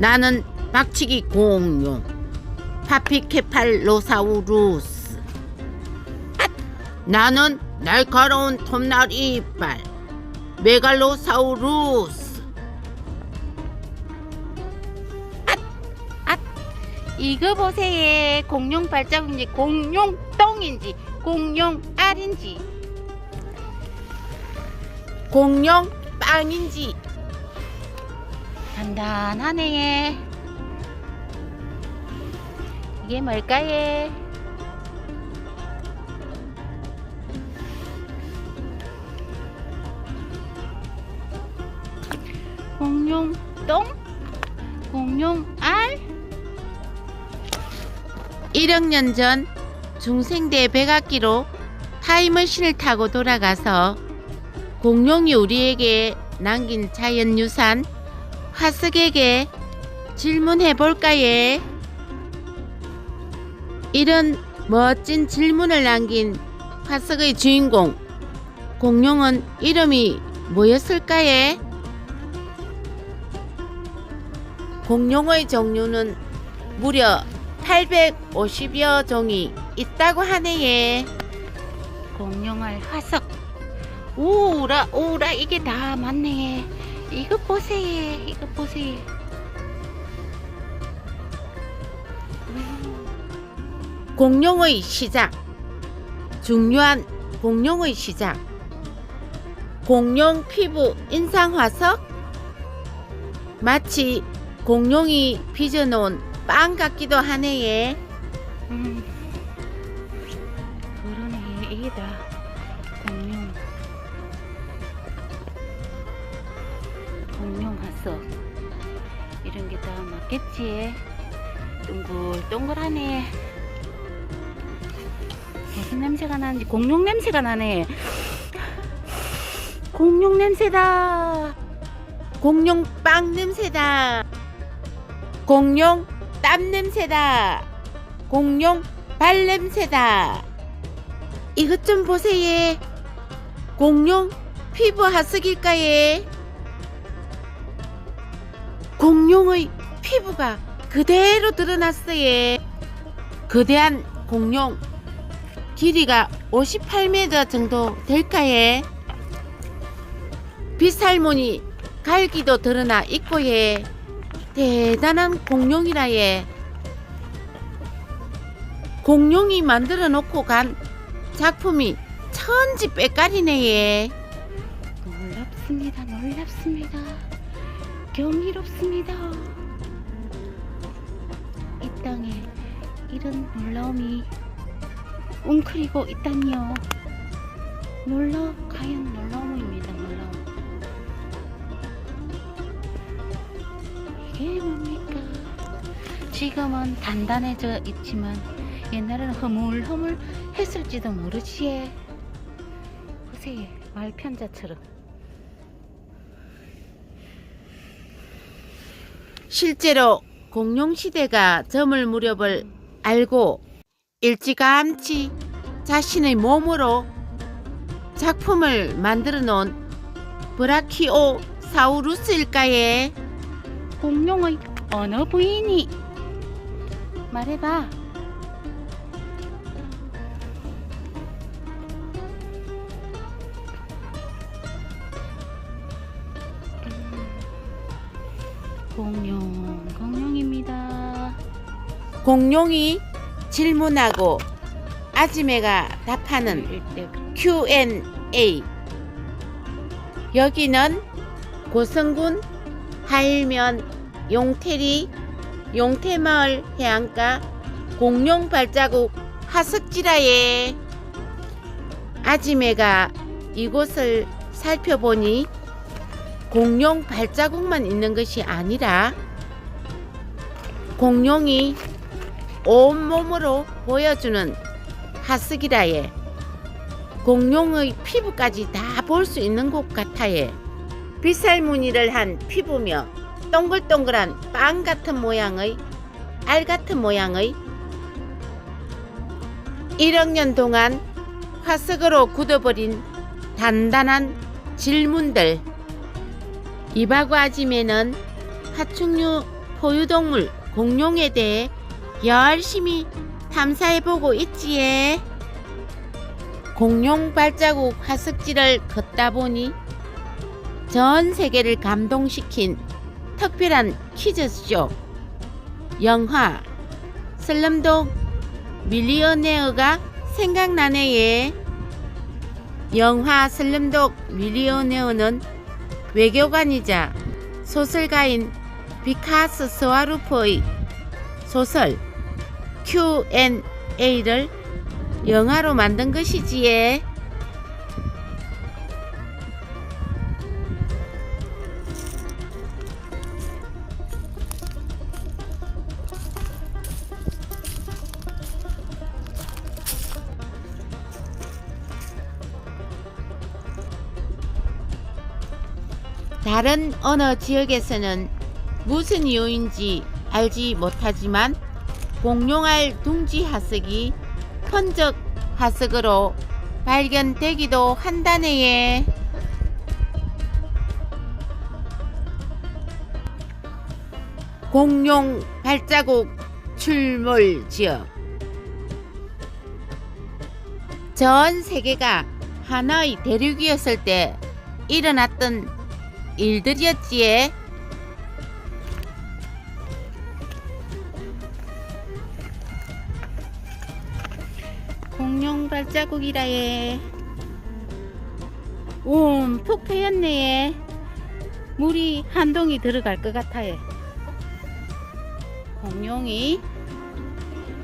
나는 박치기 공룡 파피케팔로사우루스. 나는 날카로운 톱날 이빨 메갈로사우루스. 이거 보세요. 공룡 발자국인지 공룡 똥인지 공룡 알인지. 공룡 빵인지 단단하네. 이게 뭘까요? 공룡 똥? 공룡 알? 1억 년 전 중생대 백악기로 타임머신을 타고 돌아가서 공룡이 우리에게 남긴 자연유산 화석에게 질문해 볼까예? 이런 멋진 질문을 남긴 화석의 주인공 공룡은 이름이 뭐였을까예? 공룡의 종류는 무려 850여 종이 있다고 하네요. 공룡알 화석. 오라 오라 이게 다 맞네. 이거 보세요. 이거 보세요. 공룡의 시작. 중요한 공룡의 시작. 공룡 피부 인상 화석. 마치 공룡이 빚어놓은 빵 같기도 하네요. 맞겠지. 동글동글하네. 무슨 냄새가 나는지 공룡 냄새가 나네. 공룡 냄새다. 공룡 빵 냄새다. 공룡 땀 냄새다. 공룡 발 냄새다. 이것 좀 보세요. 공룡 피부 하석일까요? 공룡의 피부가 그대로 드러났어요. 거대한 공룡 길이가 58m 정도 될까요? 빗살무늬 갈기도 드러나 있고 예. 대단한 공룡이라 예. 공룡이 만들어 놓고 간 작품이 천지 빽깔이네 예. 놀랍습니다. 놀랍습니다. 경이롭습니다. 이 땅에 이런 놀라움이 웅크리고 있다니요. 놀라 과연 놀라움입니다. 놀라움. 이게 뭡니까? 지금은 단단해져 있지만 옛날에는 허물허물 했을지도 모르지에. 보세요. 말편자처럼. 실제로 공룡 시대가 저물 무렵을 알고 일찌감치 자신의 몸으로 작품을 만들어 놓은 브라키오 사우루스일까에 공룡의 어느 부인이 말해봐. 공룡, 공룡입니다. 공룡이 질문하고 아지매가 답하는 Q&A 여기는 고성군 하일면 용태리 용태마을 해안가 공룡 발자국 하석지라에 아지매가 이곳을 살펴보니 공룡 발자국만 있는 것이 아니라 공룡이 온몸으로 보여주는 하스기라에 공룡의 피부까지 다 볼 수 있는 곳 같아에 빗살 무늬를 한 피부며 동글동글한 빵 같은 모양의 알 같은 모양의 1억 년 동안 화석으로 굳어버린 단단한 질문들 이바구 아지매는 파충류 포유동물 공룡에 대해 열심히 탐사해보고 있지에. 공룡 발자국 화석지를 걷다 보니 전 세계를 감동시킨 특별한 퀴즈쇼 영화 슬럼독 밀리어네어가 생각나네예. 영화 슬럼독 밀리어네어는 외교관이자 소설가인 비카스 스와루프의 소설 Q&A를 영화로 만든 것이지에. 다른 어느 지역에서는 무슨 이유인지 알지 못하지만 공룡알 둥지 화석이 흔적 화석으로 발견되기도 한다네요. 공룡 발자국 출몰 지역 전 세계가 하나의 대륙이었을 때 일어났던 일들이었지에. 공룡 발자국이라예. 움푹 패였네. 물이 한 동이 들어갈 것 같아요. 공룡이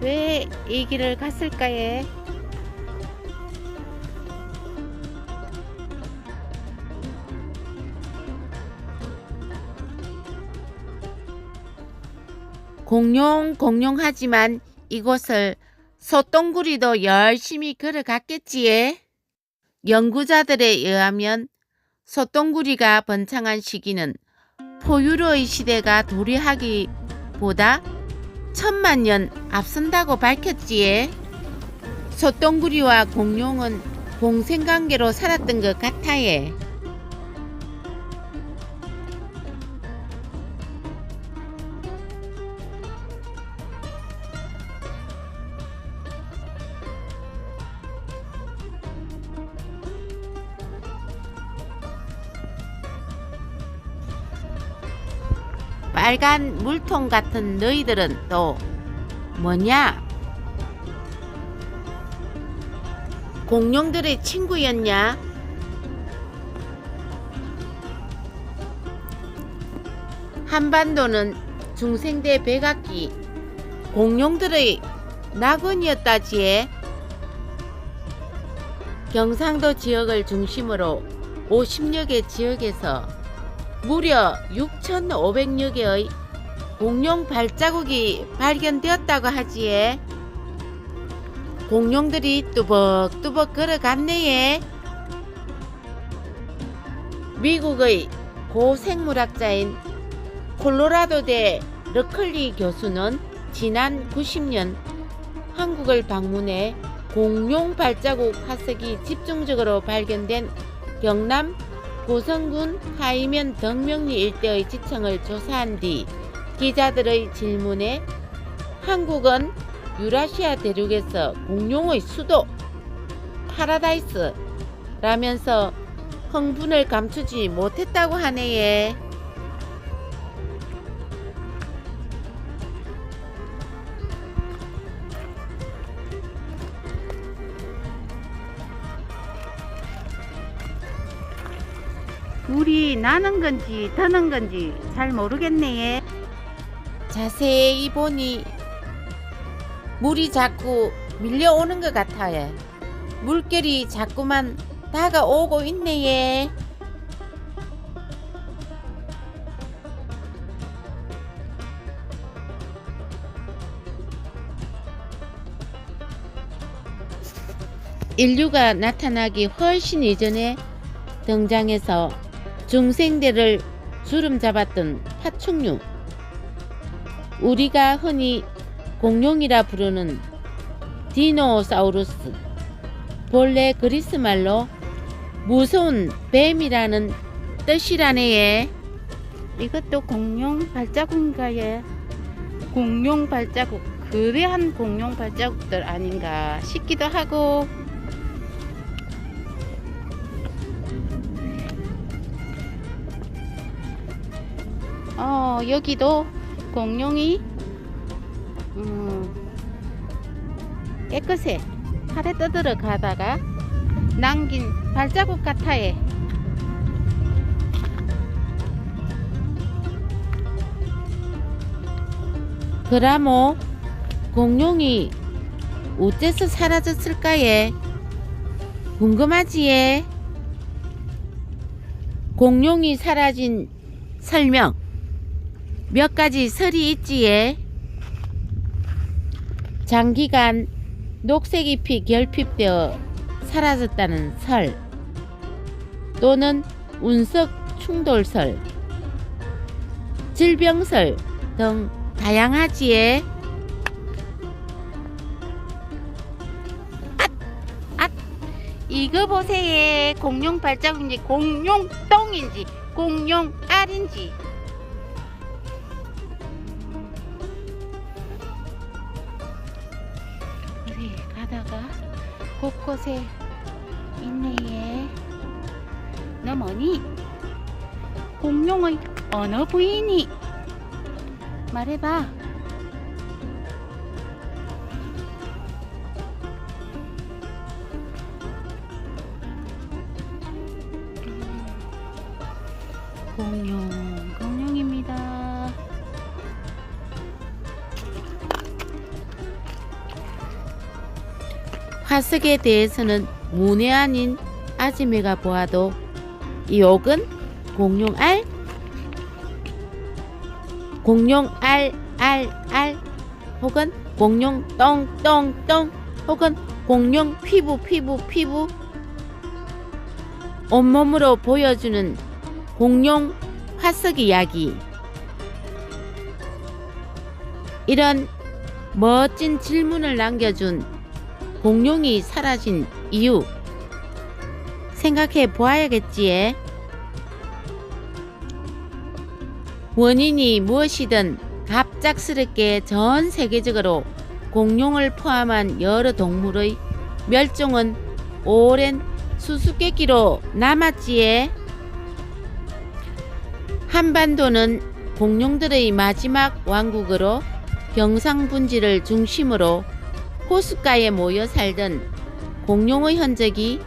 왜 이 길을 갔을까에? 공룡 공룡하지만 이곳을 소똥구리도 열심히 걸어갔겠지에. 연구자들에 의하면 소똥구리가 번창한 시기는 포유로의 시대가 도래하기보다 천만 년 앞선다고 밝혔지에. 소똥구리와 공룡은 공생관계로 살았던 것 같아에. 빨간 물통 같은 너희들은 또 뭐냐? 공룡들의 친구였냐? 한반도는 중생대 백악기 공룡들의 낙원이었다지에 경상도 지역을 중심으로 50여 개 지역에서 무려 6,500여 개의 공룡 발자국이 발견되었다고 하지에 공룡들이 뚜벅뚜벅 걸어갔네에 미국의 고생물학자인 콜로라도대 러클리 교수는 지난 90년 한국을 방문해 공룡 발자국 화석이 집중적으로 발견된 경남 고성군 하이면 덕명리 일대의 지층을 조사한 뒤 기자들의 질문에 한국은 유라시아 대륙에서 공룡의 수도 파라다이스 라면서 흥분을 감추지 못했다고 하네요. 물이 나는 건지 드는 건지 잘 모르겠네. 자세히 보니 물이 자꾸 밀려오는 것 같아요. 물결이 자꾸만 다가오고 있네. 인류가 나타나기 훨씬 이전에 등장해서 중생대를 주름 잡았던 파충류. 우리가 흔히 공룡이라 부르는 디노사우루스. 본래 그리스 말로 무서운 뱀이라는 뜻이라네요. 이것도 공룡 발자국인가요? 공룡 발자국 거대한 공룡 발자국들 아닌가 싶기도 하고 어 여기도 공룡이 음, 깨끗해 팔에 떠들어 가다가 남긴 발자국 같아요. 그라모 공룡이 어째서 사라졌을까에 궁금하지에 공룡이 사라진 설명 몇 가지 설이 있지에? 장기간 녹색 잎이 결핍되어 사라졌다는 설. 또는 운석 충돌설 질병설 등 다양하지에! 이거 보세요. 공룡 발자국인지 공룡 똥인지 공룡 알인지 가다가 곳곳에 있네 얘. 너 뭐니? 공룡의 어느 부인이? 말해봐. 화석에 대해서는 문외한인 아지매가 보아도 이 옥은 공룡 알 공룡 알, 알, 알, 혹은 공룡 똥, 똥, 똥, 혹은 공룡 피부, 피부, 피부. 온몸으로 보여주는 공룡 화석 이야기. 이런 멋진 질문을 남겨준 공룡이 사라진 이유 생각해 보아야겠지에. 원인이 무엇이든 갑작스럽게 전 세계적으로 공룡을 포함한 여러 동물의 멸종은 오랜 수수께끼로 남았지에 한반도는 공룡들의 마지막 왕국으로 경상분지를 중심으로 호숫가에 모여 살던 공룡의 흔적이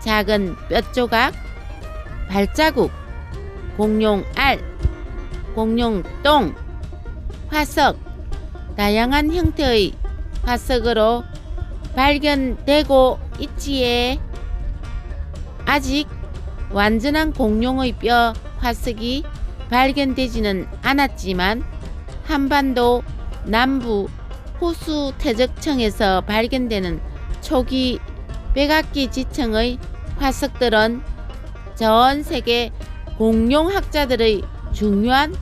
작은 뼈조각, 발자국, 공룡 알, 공룡 똥, 화석, 다양한 형태의 화석으로 발견되고 있지에 아직 완전한 공룡의 뼈 화석이 발견되지는 않았지만 한반도 남부 호수 태적청에서 발견되는 초기 백악기 지층의 화석들은 전 세계 공룡학자들의 중요한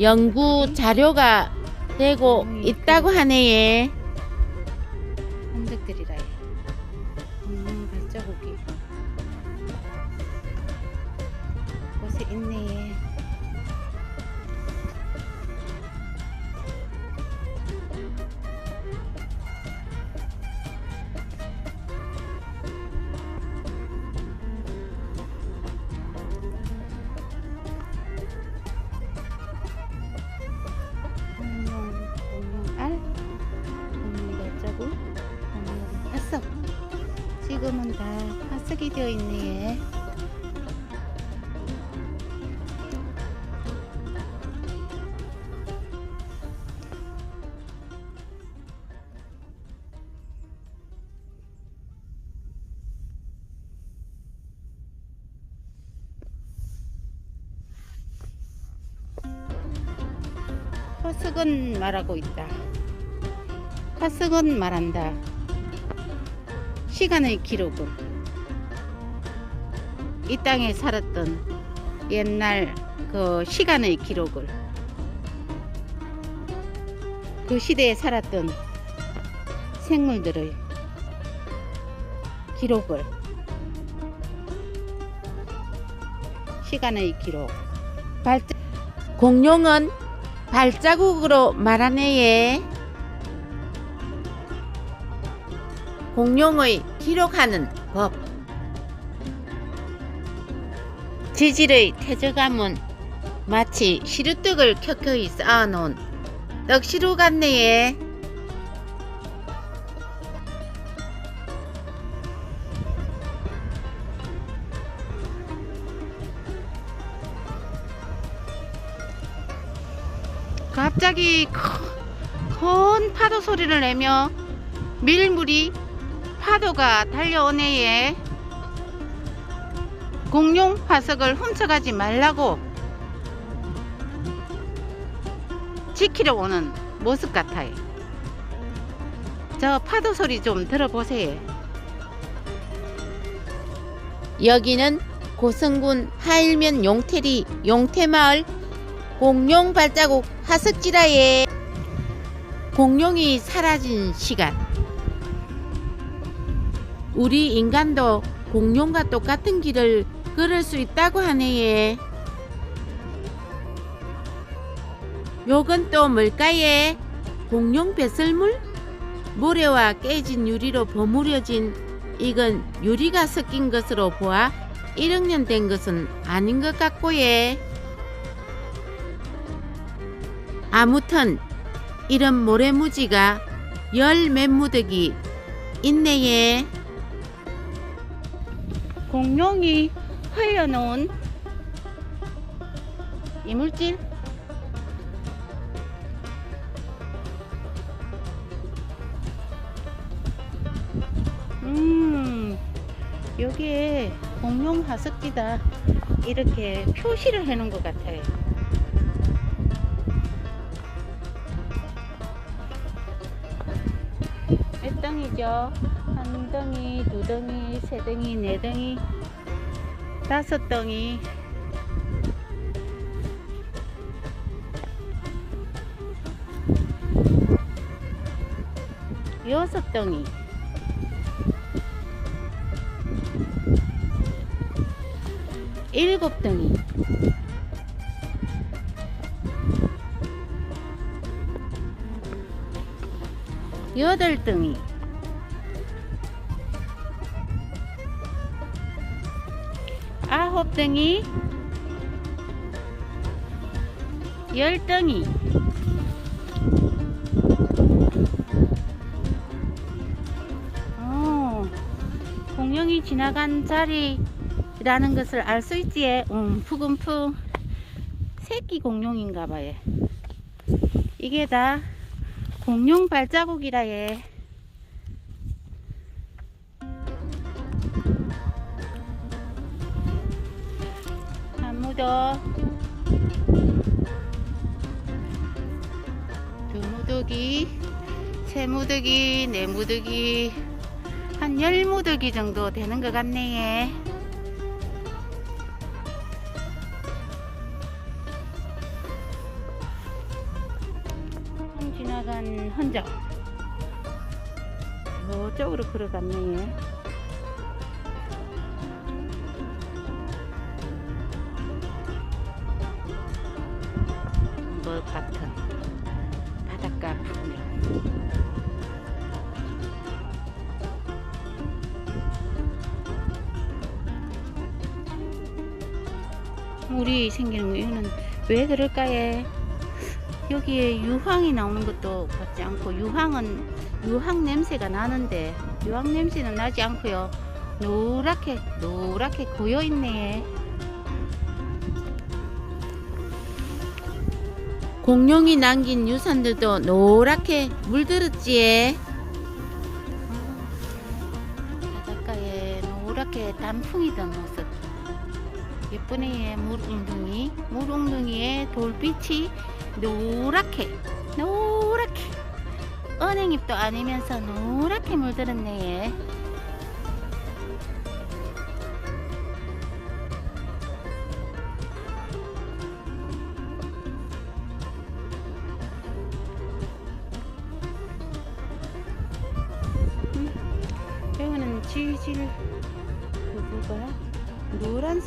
연구 자료가 되고 있다고 하네요. 흔적들이라 공룡 발자국이 곳에 있네. 화석은 말하고 있다. 화석은 말한다. 시간의 기록은 이 땅에 살았던 옛날 그 시간의 기록을 그 시대에 살았던 생물들의 기록을 시간의 기록 발전 공룡은 발자국으로 말하네 예. 공룡의 기록하는 법 지질의 태저감은 마치 시루떡을 켜켜이 쌓아놓은 떡시루 같네 예. 갑자기 큰큰 파도 소리를 내며 밀물이 파도가 달려오네 예. 공룡 화석을 훔쳐가지 말라고 지키러 오는 모습 같아요. 저 파도 소리 좀 들어보세요. 여기는 고성군 하일면 용태리 용태마을 공룡 발자국 하석지라에 공룡이 사라진 시간. 우리 인간도 공룡과 똑같은 길을 걸을 수 있다고 하네예 요건 또 뭘까예 공룡 배설물? 모래와 깨진 유리로 버무려진 이건 유리가 섞인 것으로 보아 1억 년 된 것은 아닌 것 같고예 아무튼 이런 모래무지가 열 맨무더기 있네예. 공룡이 흘려놓은 이물질 음 여기에 공룡 화석지다 이렇게 표시를 해놓은 것 같아요. 몇 덩이죠? 한 덩이, 두 덩이, 세 덩이, 네 덩이, 다섯 덩이. 여섯 덩이. 일곱 덩이. 여덟 덩이. 아홉 덩이. 열 덩이. 어, 공룡이 지나간 자리라는 것을 알 수 있지에. 음, 푸근푸. 새끼 공룡인가 봐 요. 이게 다 공룡 발자국이라 예. 아무도 두 무더기, 세 무더기, 네 무더기, 한 열 무더기 정도 되는 것 같네. 예. 지나간 흔적. 저쪽으로 걸어갔네. 물이 생기는 거 이거는 왜 그럴까에? 여기에 유황이 나오는 것도 같지 않고 유황은 유황 냄새가 나는데 유황 냄새는 나지 않고요. 노랗게 노랗게 고여 있네. 공룡이 남긴 유산들도 노랗게 물들었지에? 바닷가에 노랗게 단풍이 든 모습 예쁘네. 물웅둥이. 물웅둥이에 돌빛이 노랗게 노랗게. 은행잎도 아니면서 노랗게 물들었네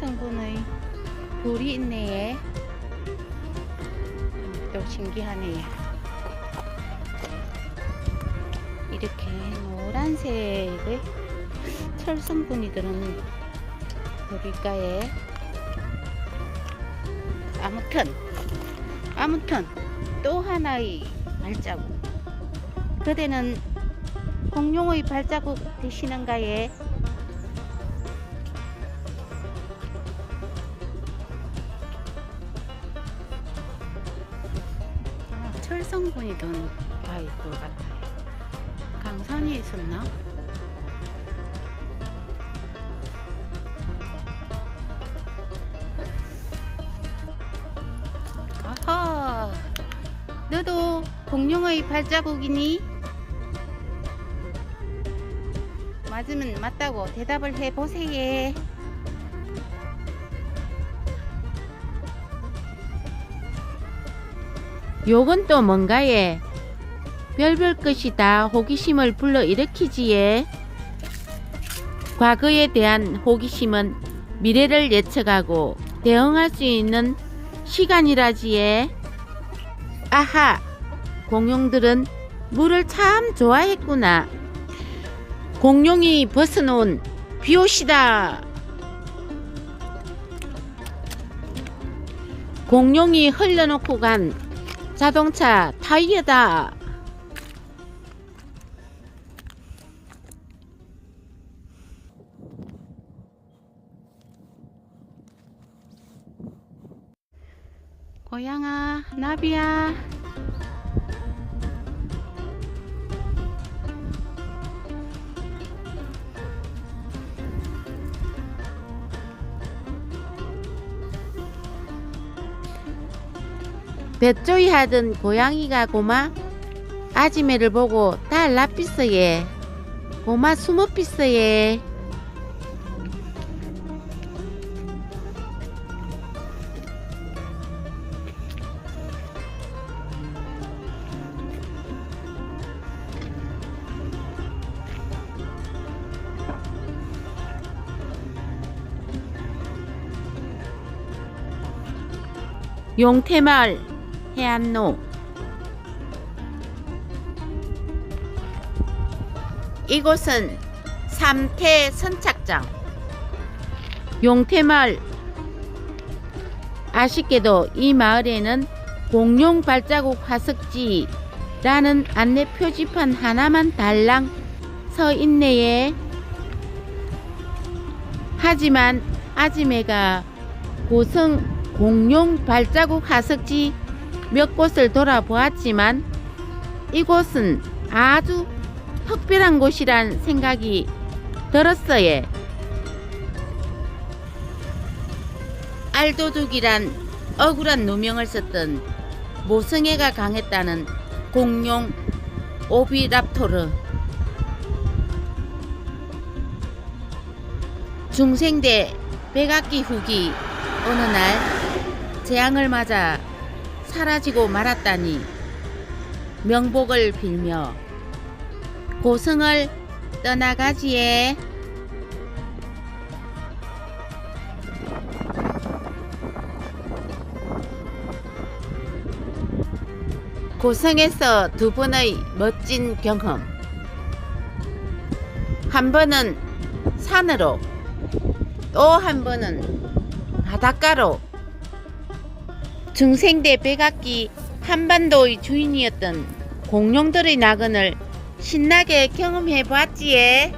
성분의 돌이 있네 또 신기하네요. 이렇게 노란색의 철 성분이 들은 보리가에 아무튼 아무튼 또 하나의 발자국 그대는 공룡의 발자국 되시는가에 아, 철성분이 든 바일 것 같아요 강산이 있었나? 아하 너도 공룡의 발자국이니? 맞으면 맞다고 대답을 해보세요. 요건 또 뭔가에? 별별 것이 다 호기심을 불러일으키지에? 과거에 대한 호기심은 미래를 예측하고 대응할 수 있는 시간이라지에? 아하 공룡들은 물을 참 좋아했구나. 공룡이 벗어놓은 비옷이다. 공룡이 흘려놓고 간 자동차 타이어다. 고양아 나비야 뱃조이 하던 고양이가 고마 아지매를 보고 달 납비스예 고마 수모피스예 용태마을 해안로. 이곳은 삼태 선착장. 용태마을. 아쉽게도 이 마을에는 공룡 발자국 화석지라는 안내 표지판 하나만 달랑 서 있네에 하지만 아지매가 고성 공룡 발자국 화석지 몇 곳을 돌아보았지만 이곳은 아주 특별한 곳이란 생각이 들었어요. 알도둑이란 억울한 누명을 썼던 모성애가 강했다는 공룡 오비랍토르 중생대 백악기 후기 어느 날 재앙을 맞아 사라지고 말았다니. 명복을 빌며 고성을 떠나가지에. 고성에서 두 번의 멋진 경험. 한 번은 산으로 또 한 번은 바닷가로 중생대 백악기 한반도의 주인이었던 공룡들의 낙원을 신나게 경험해 보았지에